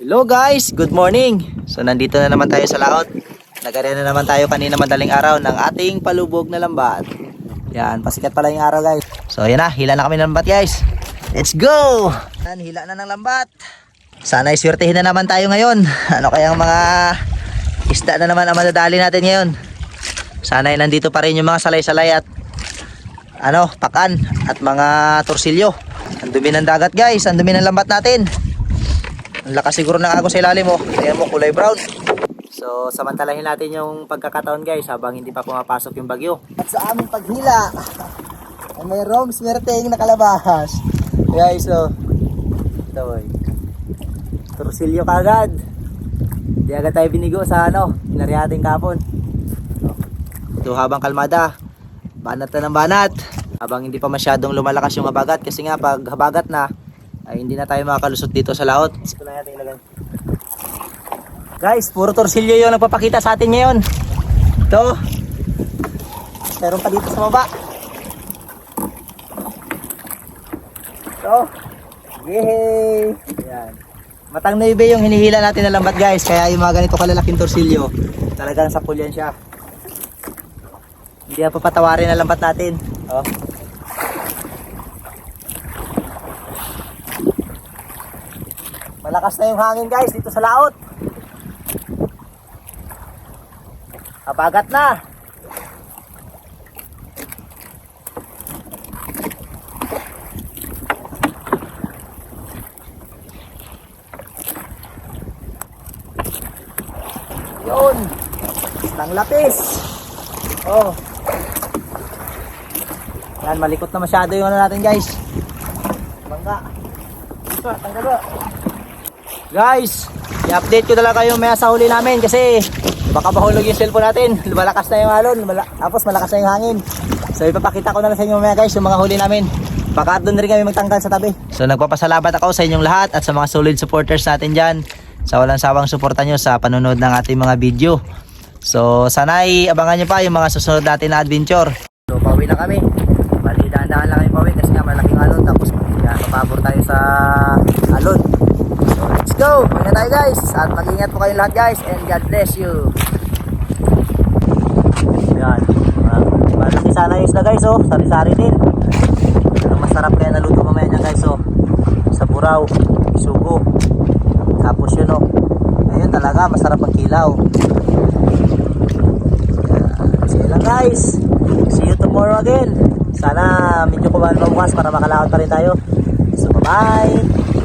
Hello guys, good morning. So nandito na naman tayo sa laot. Nagare na naman tayo kanina madaling araw ng ating palubog na lambat. Yan, pasikat pala yung araw guys. So yan na, hila na kami ng lambat guys. Let's go! Yan, hila na ng lambat. Sana iswertehin na naman tayo ngayon. Ano kayang mga isda na naman ang madadali natin ngayon. Sana ay nandito pa rin yung mga salay-salay at ano, pakan at mga torsilyo. Ang dumi ng dagat guys, ang dumi ng lambat natin. Ang lakas siguro ng agos sa ilalim mo. Ayan mo, kulay brown. So, samantalahin natin yung pagkakataon guys habang hindi pa pumapasok yung bagyo. At sa aming paghila, ay mayroong swerteng nakalabas. Guys, so, ito boy. Torsilyo kagad. Hindi agad tayo binigo sa ano, inarihating kapon. Ito habang kalmada, banat na ng banat. Habang hindi pa masyadong lumalakas yung habagat kasi nga pag habagat na, ay hindi na tayo makakalusot dito sa laot. Na. Guys, puro torsilyo yung nagpapakita sa atin ngayon. Ito. Meron pa dito sa baba. Ito. Yay! Yan. Matang naibe yung hinihila natin na lambat guys. Kaya yung mga ganito kalalaking torsilyo, talagang sapul yan siya. Hindi na papatawarin na lambat natin. Oh. Malakas na yung hangin guys dito sa laot. Kapagat na. Yun. Tang lapis. Oh. Yan, malikot na masyado yung ano natin guys. Bangka. Ito, tanggal ba? Guys, i-update ko talaga yung maya sa huli namin kasi baka mahulog yung cellphone natin. Malakas na yung alon, mala tapos malakas na yung hangin. So ipapakita ko na sa inyo mamaya guys yung mga huli namin. Baka doon rin kami magtanggal sa tabi. So nagpapasalamat ako sa inyong lahat at sa mga solid supporters natin dyan. Sa walang sawang suporta nyo sa panonood ng ating mga video. So sana ay abangan nyo pa yung mga susunod natin na adventure. So pauwi na kami. Bali dahan-dahan lang kami pauwi kasi nga malaking alon tapos yan, papabor tayo sa alon. So let's go! Pauwi na tayo guys! At mag-ingat po kayo lahat guys and God bless you! Yan. Malaki sana yung isda guys oh. Sari-sari din. Pero masarap kaya naluto mamaya niya guys oh. Sa buraw, sugo. Tapos yun oh. Ayun talaga, masarap ang kilaw. Sige lang guys. See you tomorrow again. Sana medyo kumain pa bukas para makalakad pa rin tayo. So bye-bye!